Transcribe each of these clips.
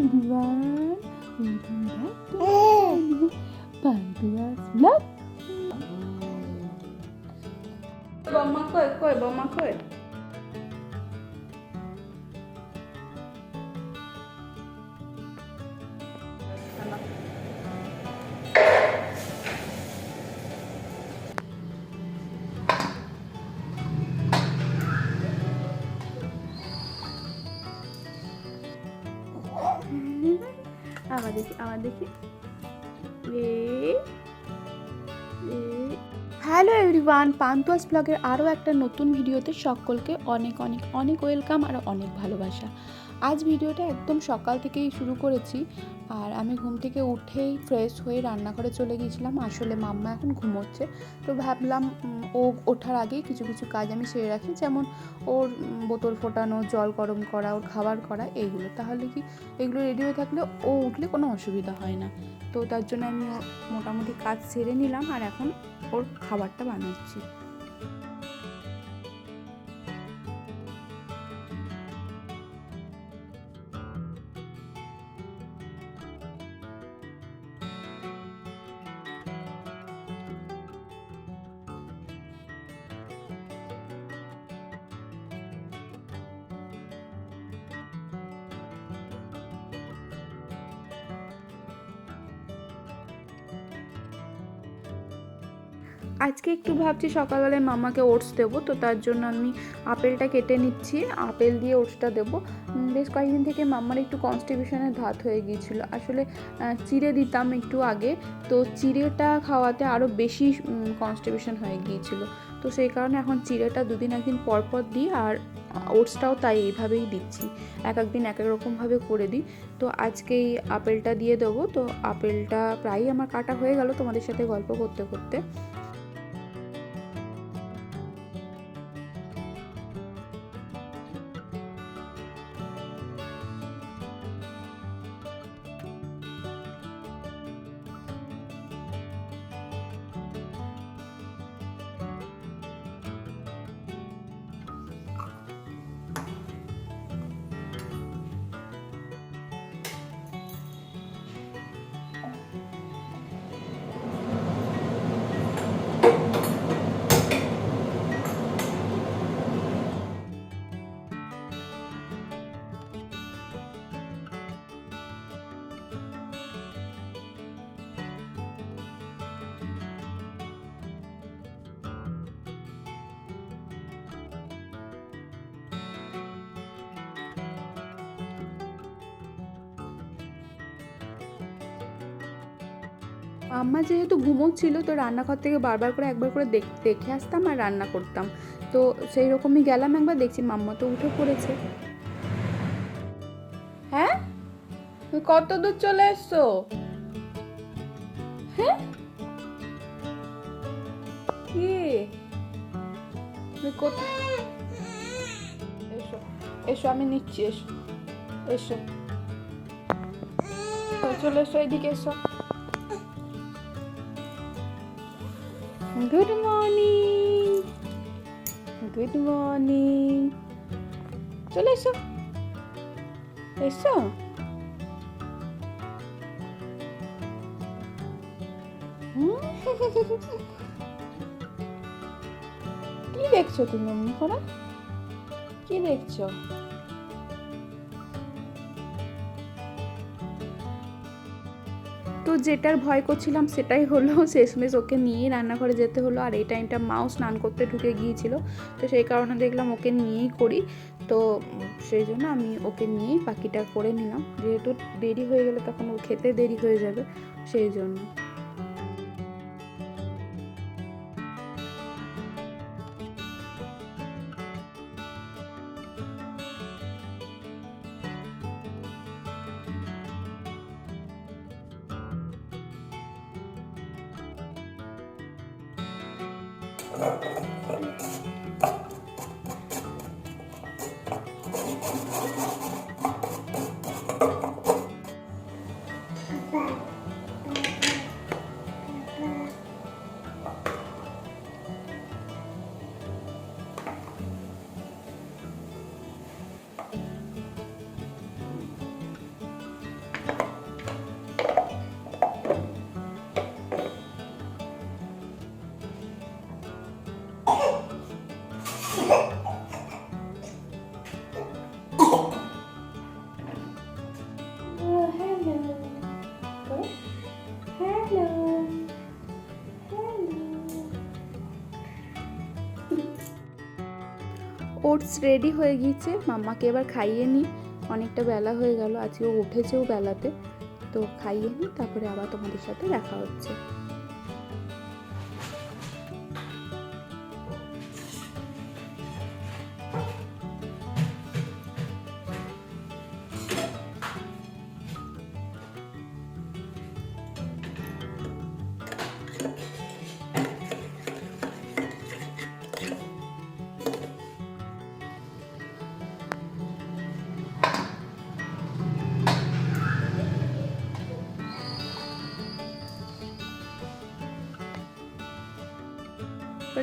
everyone. Welcome back to my Pantua's Vlog. বম্মা কই কই বম্মা কই আমার দেখি দেখি। হ্যালো এভরিওয়ান পান্তুয়াস ব্লগের আরও একটা নতুন ভিডিওতে সকলকে অনেক অনেক অনেক ওয়েলকাম আর অনেক ভালোবাসা। আজ ভিডিওটা একদম সকাল থেকেই শুরু করেছি আর আমি ঘুম থেকে উঠেই ফ্রেশ হয়ে রান্নাঘরে চলে গিয়েছিলাম। আসলে মাম্মা এখন ঘুমোচ্ছে। তো ভাবলাম ও ওঠার আগেই কিছু কিছু কাজ আমি সেরে রাখি। যেমন ওর বোতল ফোটানো, জল গরম করা, ওর খাবার করা, এইগুলো। তাহলে কি এগুলো রেডি হয়ে থাকলে ও উঠলে কোনো অসুবিধা হয় না। তো তার জন্য আমি মোটামুটি কাজ সেরে নিলাম আর এখন ওর খাবারটা বানাচ্ছি আজকে একটু ভাবছি সকালবেলায় মামাকে ওটস দেবো, তো তার জন্য আমি আপেলটা কেটে নিচ্ছি, আপেল দিয়ে ওটসটা দেবো। বেশ কয়েকদিন থেকে মাম্মার একটু কনস্টিবিউশনের ধাত হয়ে গিয়েছিল। আসলে চিড়ে দিতাম একটু আগে, তো চিড়েটা খাওয়াতে আরও বেশি কনস্টিবিউশন হয়ে গিয়েছিল। তো সেই কারণে এখন চিড়েটা দুদিন একদিন পর পর দিই, আর ওটসটাও তাই এইভাবেই দিচ্ছি। এক একদিন এক এক রকমভাবে করে দিই। তো আজকে এই আপেলটা দিয়ে দেবো, তো আপেলটা প্রায়ই আমার কাটা হয়ে গেল তোমাদের সাথে গল্প করতে করতে। আম্মা যেহেতু ঘুমোচ্ছিল তো রান্নাঘর থেকে বারবার করে একবার করে দেখ- আসতাম আর রান্না করতাম। তো সেই রকমই গেলাম একবার, দেখছি মাম্মা তো উঠে পড়েছে। হ্যাঁ? কত দূর চলে এসছো? হ্যাঁ? কি? এসো এসো, আমি নিচ্ছি, এসো এসো। চলে এসো, এদিকে এসো। গুড মর্নিং গুড মর্নিং চলে এসো। এসো? কি দেখছ তুমি এমনি করে কি দেখছ? তো যেটার ভয় করছিলাম সেটাই হলো শেষমেশ ওকে নিয়ে রান্নাঘরে যেতে হলো। আর এই টাইমটা মাও স্নান করতে ঢুকে গিয়েছিল। তো সেই কারণে দেখলাম ওকে নিয়েই করি। তো সেই জন্য আমি ওকে নিয়েই বাকিটা করে নিলাম। যেহেতু দেরি হয়ে গেলে তখন ও খেতে দেরি হয়ে যাবে, সেই জন্য। ওটস রেডি হয়ে গিয়েছে। মাম্মাকে এবার খাইয়ে নিই অনেকটা বেলা হয়ে গেল। আজকে উঠেছেও বেলাতে। তো খাইয়ে নিই তারপরে আবার তোমাদের সাথে দেখা হচ্ছে।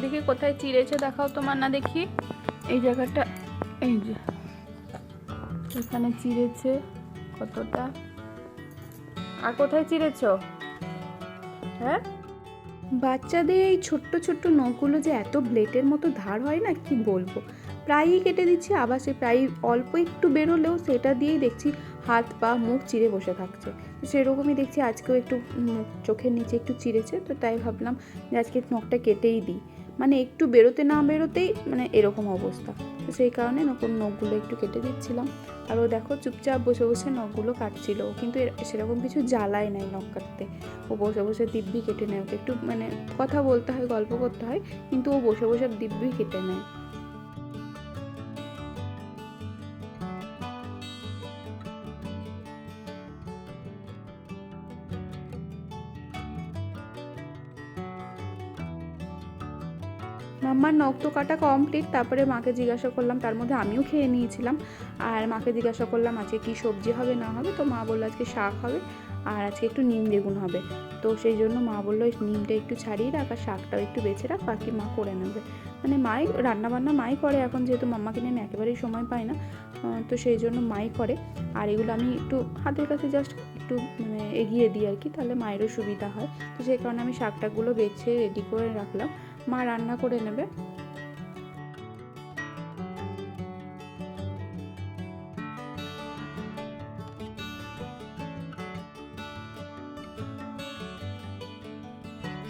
ওদিকে কোথায় চিড়েছে, দেখাও তোমার না দেখি। এই জায়গাটা, এই যে, এখানে চিড়েছে কতটা। আর কোথায় চিড়েছ? হ্যাঁ? বাচ্চাদের এই ছোট্ট ছোট্ট নখগুলো যে এত ব্লেটের মতো ধার হয় না, কি বলব? প্রায়ই কেটে দিচ্ছি আবার সে প্রায় অল্প একটু বেরোলেও সেটা দিয়েই দেখছি হাত, পা, মুখ চিড়ে বসে থাকছে। সেরকমই দেখছি আজকেও একটু চোখের নিচে একটু চিড়েছে, তো তাই ভাবলাম যে আজকে নখটা কেটেই দিই। মানে একটু বেরোতে না বেরোতেই মানে এরকম অবস্থা। তো সেই কারণে নকুন নখগুলো একটু কেটে দিচ্ছিলাম। আর ও দেখো চুপচাপ বসে বসে নখগুলো কাটছিল। কিন্তু সেরকম কিছু জ্বালায় নাই নখ কাটতে। ও বসে বসে দিব্যি কেটে নেয়। ওকে একটু মানে কথা বলতে হয়, গল্প করতে হয়, কিন্তু ও বসে বসে দিব্যি কেটে নেয়। মাম্মার নখ তো কাটা কমপ্লিট তারপরে মাকে জিজ্ঞাসা করলাম, তার মধ্যে আমিও খেয়ে নিয়েছিলাম। আর মাকে জিজ্ঞাসা করলাম, আজকে কি সবজি হবে, না হবে? তো মা বলল, আজকে শাক হবে, আর আজকে একটু নিম বেগুন হবে। তো সেই জন্য মা বলল নিমটা একটু ছাড়িয়ে রাখ, আর শাকটাও একটু বেছে রাখ, বাকি মা করে নেবে। মানে মাই রান্না বান্না মাই করে এখন, যেহেতু মাম্মাকে নিয়ে আমি একেবারেই সময় পাই না তো সেই জন্য মাই করে। আর এগুলো আমি একটু হাতের কাছে জাস্ট একটু মানে এগিয়ে দিই আর কি, তাহলে মায়েরও সুবিধা হয়। তো সেই কারণে আমি শাকটাগুলো বেছে রেডি করে রাখলাম। মা রান্না করে নেবে।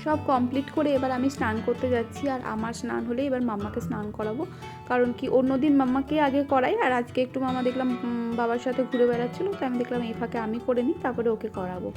সব কমপ্লিট করে এবার আমি স্নান করতে যাচ্ছি, আর আমার স্নান হলে এবার মাম্মাকে স্নান করাবো। কারণ কি অন্যদিন মাম্মাকে আগে করাই, আর আজকে একটু মামা দেখলাম বাবার সাথে ঘুরে বেড়াচ্ছিলো, তো আমি দেখলাম এই ফাঁকে আমি করে নিই, তারপরে ওকে করাবো।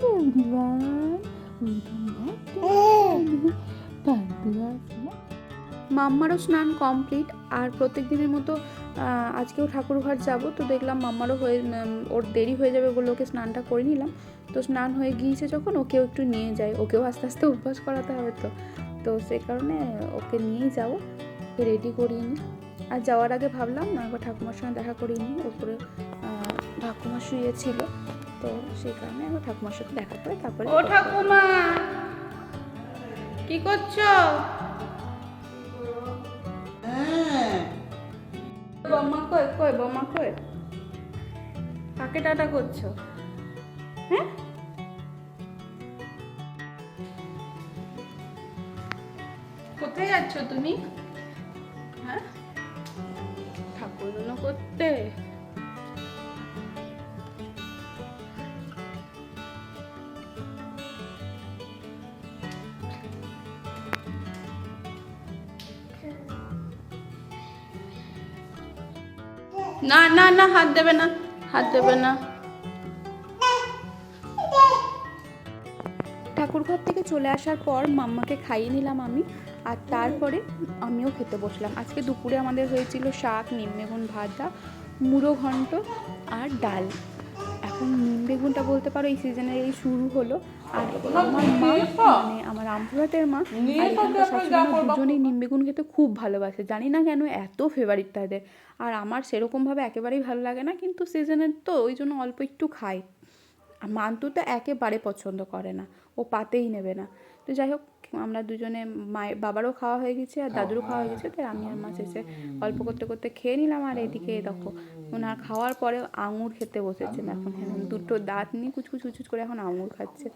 Hello everyone. Welcome back to মাম্মারও স্নান কমপ্লিট আর প্রত্যেক দিনের মতো আজকেও ঠাকুরঘর যাব, তো দেখলাম মাম্মারও হয়ে ওর দেরি হয়ে যাবে বলে ওকে স্নানটা করে নিলাম। তো স্নান হয়ে গিয়েছে যখন, ওকেও একটু নিয়ে যাই, ওকেও আস্তে আস্তে অভ্যাস করাতে হবে তো। তো সে কারণে ওকে নিয়েই যাব রেডি করিয়ে নিই। আর যাওয়ার আগে ভাবলাম, না একবার ঠাকুমার সঙ্গে দেখা করিয়ে নিই, ওপরে ঠাকুমা শুয়েছিল তো সেই কারণে আমার ঠাকুমার সাথে দেখা করে তারপরে ও ঠাকুমা! কি করছ? বম্মা কই কই বম্মা কই? কাকে টাটা করছ? হ্যাঁ? কোথায় যাচ্ছ তুমি? হ্যাঁ? ঠাকুর করতে। না না না, হাত দেবে না, হাত দেবে না। ঠাকুর ঘর থেকে চলে আসার পর মাম্মাকে খাইয়ে নিলাম আমি, আর তারপরে আমিও খেতে বসলাম। আজকে দুপুরে আমাদের হয়েছিল শাক, নিম বেগুন ভাজা, মুড়ো ঘন্ট আর ডাল। এখন নিম বেগুনটা বলতে পারো এই সিজনে এই শুরু হলো। আর আমার মা মানে আমার আমপুরাতের মা দুজনেই নিম বেগুন খেতে খুব ভালোবাসে। জানি না কেন এত ফেভারিট তাদের। আর আমার সেরকমভাবে একেবারেই ভালো লাগে না কিন্তু সিজনের তো ওই জন্য অল্প একটু খাই। আর মান্তু তো একেবারে পছন্দ করে না। ও পাতেই নেবে না। তো যাই হোক আমরা দুজনে মায়ের বাবারও খাওয়া হয়ে গেছে আর দাদুরও খাওয়া হয়ে গেছে তো আমি আর মা এসে অল্প করতে করতে খেয়ে নিলাম। আর এদিকে দেখো ওনার খাওয়ার পরে আঙুর খেতে বসেছেন এখন দুটো দাঁত নিয়ে কুচকুচ কুচকুচ করে এখন আঙুর খাচ্ছে।